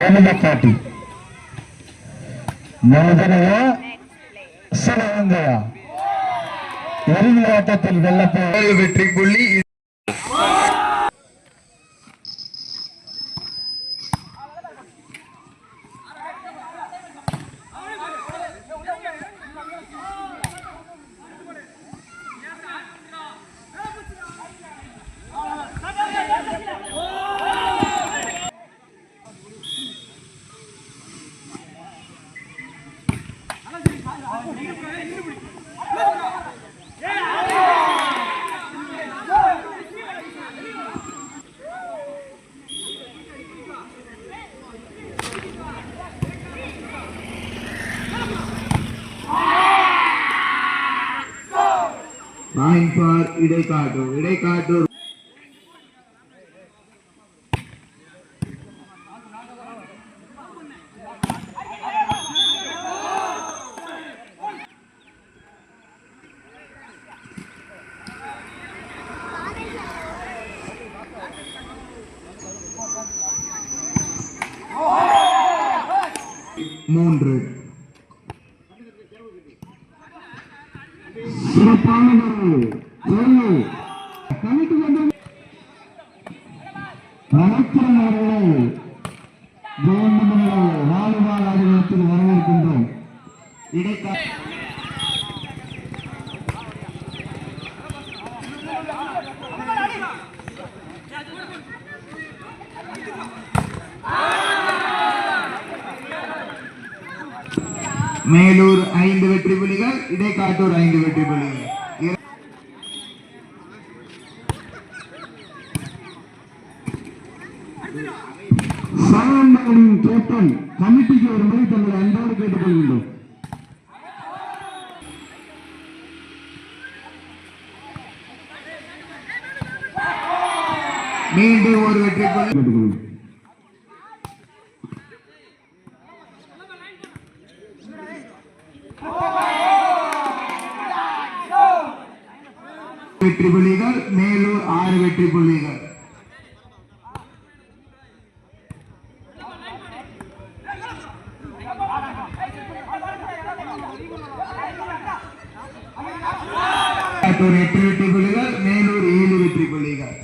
பாட்டி மோதனையா சிவகங்கையா? இறுதி ஆட்டத்தில் வெள்ளப்போ வெற்றி புள்ளி டைம் ஃபார் இடைக்காட்டூர் இடைக்காட்டூர். மூன்று. அமைச்சர் அவர்களை வாலிபால் வரவேற்கின்றோம் மேலூர் ஐந்து வெற்றி புலிகள் இடைக்காட்டூர் ஐந்து வெற்றி புலிகள் கேப்டன் கமிட்டிக்கு ஒரு முறை தங்களை அன்போடு கேட்டுக்கொள்கின்றோம் மீண்டும் ஒரு வெற்றி புலி கேட்டுக்கொள்கிறோம் வெற்றி புலிகள் மேலூர் ஆறு வெற்றி புலிகள் மேட்டூர் எட்டு வெற்றி புள்ளிகள் மேலூர் ஏழு வெற்றி புள்ளிகள்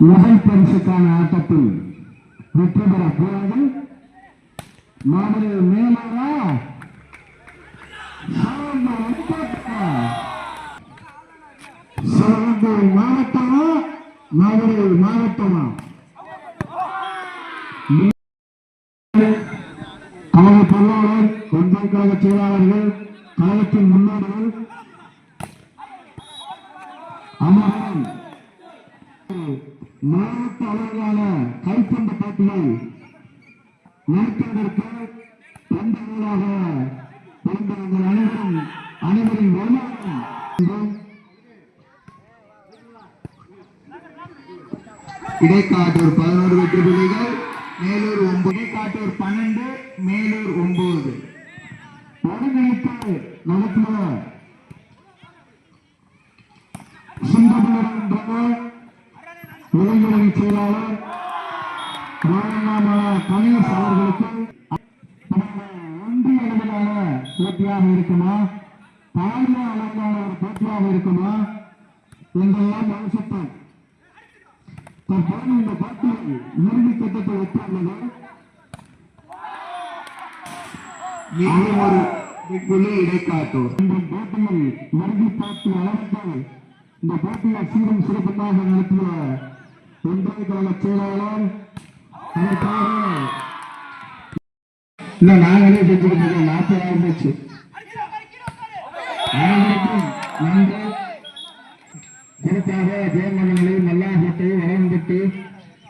முதல் பரிசுக்கான ஆட்டத்தில் வெற்றி பெற போராடி மாநில மேலாரா மதுரை மாவட்டமா? மதுரை மாவட்டமா? கழக பொருளாளர் ஒன்றிய கழக செயலாளர்கள் கழகத்தின் முன்னோடிகள் அமரன் மாவட்ட அளவிலான கைப்பந்து போட்டியை நடத்துவதற்கு பந்தங்களாக பிறந்த அனைவரும் அனைவரின் வருமான இடைக்காட்டூர் பதினோரு வெற்றி புள்ளிகள் மேலூர் ஒன்பது இடைக்காட்டூர் பன்னெண்டு மேலூர் ஒன்பது. ஒருங்கிணைப்பு நடத்திய சிங்கப்பூர் என்ற செயலாளர் கணேஷ் அவர்களுக்கு ஒன்றிய அளவிலான போட்டியாக இருக்குமா? தாழ்வு அளவிலான ஒரு போட்டியாக இருக்குமா? என்றெல்லாம் யோசித்தோம் தற்போது இந்த போட்டி இறுதி கட்டத்தை எட்டியுள்ளது மீண்டும் ஒரு வெற்றி புலி இடைக்காட்டூர் இந்த போட்டியில் இறுதி போட்டி அளவுக்கு இந்த போட்டியை சீரும் சிறப்பாக நடத்திய ஒன்றிய கழக செயலாளர் அதற்காக இல்ல நாங்களே செஞ்சுக்கிட்டு இருக்கோம் நாற்பதாயிரம் நன்றி. குறிப்பாக தேவமங்கலை மல்லாகோட்டை வளம்பட்டி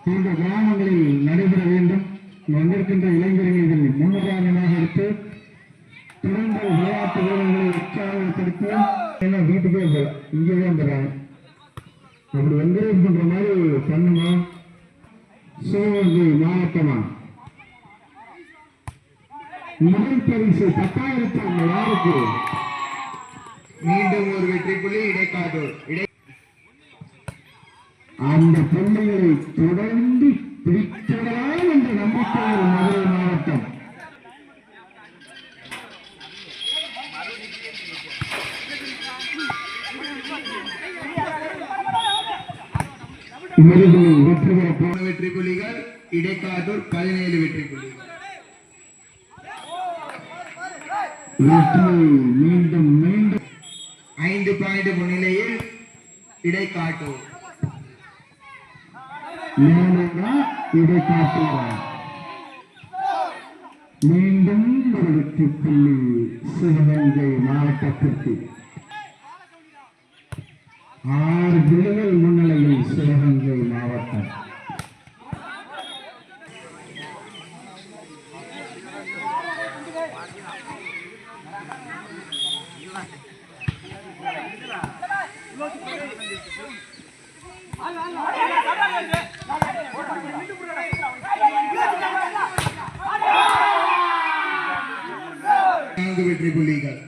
போன்ற கிராமங்களில் நடைபெற வேண்டும். வந்திருக்கின்ற இளைஞர்கள் இதில் முன்னுதாரணமாக எடுத்து தொடர்ந்து விளையாட்டு வீரர்களை உற்சாகப்படுத்தி என்ன வீட்டுக்கே போல இங்கே தான் அப்படி என்கரேஜ் பண்ற மாதிரி பண்ணுமா சிவகங்கை மாவட்டமா முதல் பரிசு பத்தாயிரத்தி யாருக்கு மீண்டும் ஒரு வெற்றி புள்ளி இடைக்காட்டூர் இடை அந்த பிள்ளைகளை தொடர்ந்து பிடித்திடலாம் என்ற நம்பிக்கையில் மதுரை மாவட்டம். வெற்றி பெற மூணு வெற்றி பதினேழு வெற்றி புலிகள் மீண்டும் மீண்டும். ஐந்து பாயிண்ட் முன்னிலையில் இடைக்காட்டூர். மேலுங்க இதை மீண்டும் ஒரு வெற்றி புள்ளி சிவகங்கை மாவட்டத்திற்கு. ஆறு புள்ளிகள் முன்னிலையில் சிவகங்கை மாவட்டம் நான்கு வெற்றி புள்ளிகள்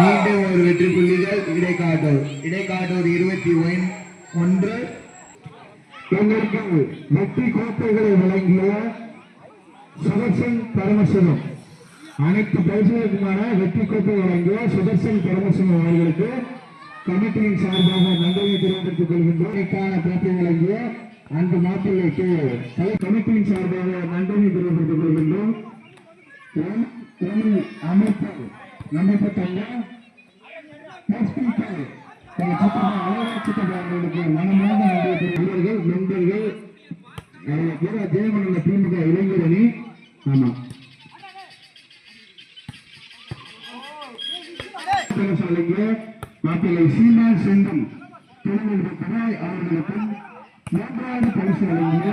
மீண்டும் ஒரு வெற்றி புள்ளிகள் இடைக்காட்டூர். இடைக்காட்டூர் இருபத்தி ஒன்று. எங்களுக்கு வெற்றி கோப்பைகளை வழங்கிய சுதர்சன் பரமசிவம். அனைத்து பரிசுகளுக்குமான வெற்றி கோப்பை வழங்கிய சுதர்சன் பரமசிவம் அவர்களுக்கு கமிட்டியின் சார்பாக நன்றியை தெரிவித்துக் கொள்கின்றோம். இதற்கான கோப்பை வழங்கிய அந்த மாப்பிள்ளைக்கு கலை கமிட்டியின் சார்பாக நன்றி தெரிவித்துக் கொள்கின்றோம். எம்- அமைப்பு தங்க ஸ்பீக்கர் எங்கள் சித்தப்பா நண்பர்கள் திமுக இளைஞரணி. ஆமா. மாப்பிள்ளை சீமா திருநெல்வேலி மூன்றாவது பரிசு வழங்கிய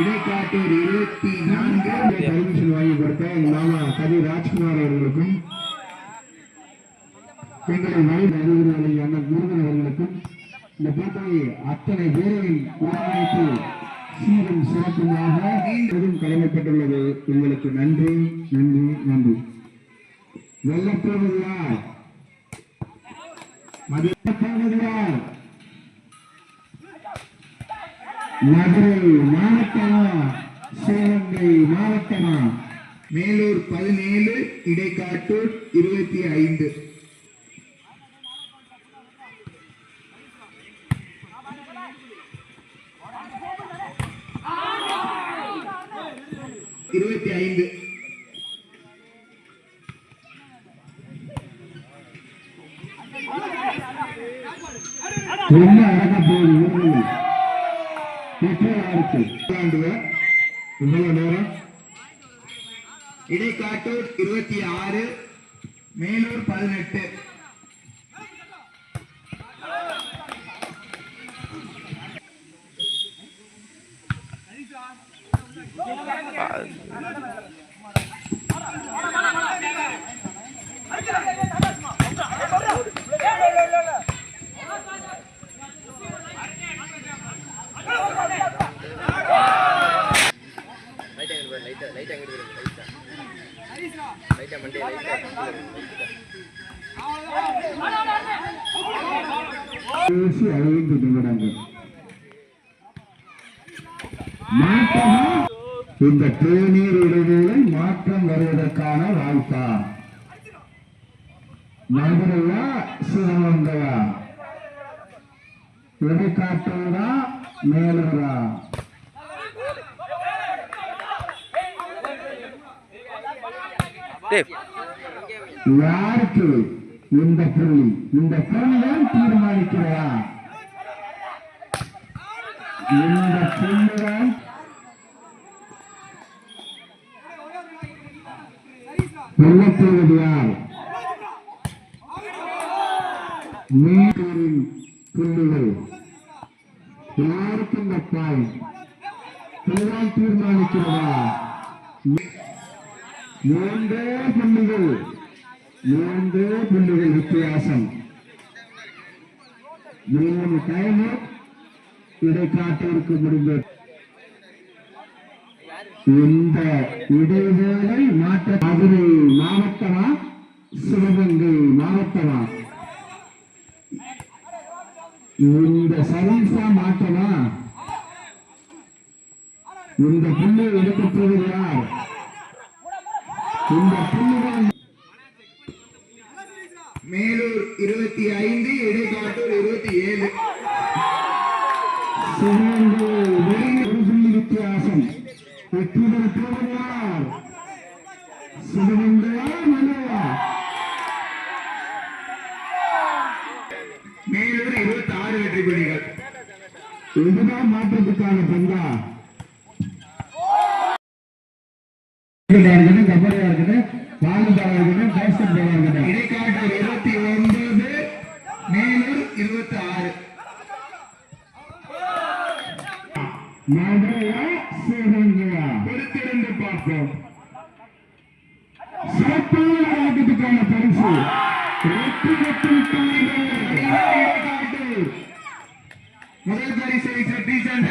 இடைக்காட்டூர் இருபத்தி நான்கு பர்மிஷன் வாங்கி கொடுத்த எங்க மாமா கவி ராஜ்குமார் அவர்களுக்கும் எங்களை வயது அறிவுரை அண்ணன் முருகன் அவர்களுக்கும் இந்த போட்டியை அத்தனை பேரையும் ஒருங்கிணைத்து சீரும் சிறப்புமாக மீண்டும் கடமைப்பட்டுள்ளது. உங்களுக்கு நன்றி நன்றி நன்றி. யார் மதுரை மாவட்டமா சிவகங்கை மாவட்டமா? மேலூர் பதினேழு இடைக்காட்டூர் இருபத்தி ஐந்து. இருபத்தி ஐந்து. என்ன அழகா போகுது? ஊரில் இவ்வளவு நேரம். இடைக்காட்டூர் இருபத்தி ஆறு மேலூர் பதினெட்டு. பேசி ஐந்து நிமிடங்கள் இந்த தேநீர் இடைவேளை மாற்றம் வருவதற்கான வாய்ப்பா? மதுரையா சிவகங்கையா எடைக்காட்டூரா மேலூரா டேய் யாருக்கு இந்த புள்ளி இந்த புள்ளி தான் தீர்மானிக்கிறதா? இந்த புள்ளிதான் வெள்ளத்தேவது யார் மேட்டூரின் புள்ளிகள் யாருக்கு இந்த பாயிண்ட் தீர்மானிக்கிறதா? மூன்றே புள்ளிகள். மூன்றே புள்ளிகள் வித்தியாசம். மூணு டைம் இடைக்காட்டிற்கு முடிந்தது. இந்த இடைவேளை மாற்ற மதுரை மாவட்டமா? சிவகங்கை மாவட்டமா? இந்த சர்வீஸா மாற்றமா? இந்த புள்ளி எடுக்கப்போவது யார்? இந்த புள்ளிகள் மேலூர் இருபத்தி ஐந்து இடைக்காட்டூர் இருபத்தி ஏழு. சிவகங்கை புள்ளி வித்தியாசம் வெற்றி மலையா மேலூர் இருபத்தி ஆறு வெற்றி புள்ளிகள். இதுதான் மாற்றத்துக்கான இருக்கட்டும் கபடியா இருக்கட்டும் இருக்கட்டும் பேஸ்கெட் பாலா இருக்கட்டும். இருபத்தி ஒன்பது மேலூர் இருபத்தி ஆறு மதுரையா சிவகங்கையா? பொறுத்திருந்து பார்ப்போம். சிறப்பான ஆட்டத்துக்கான பரிசு. வெற்றி முதல் பரிசை சத்தீஷ் என்ற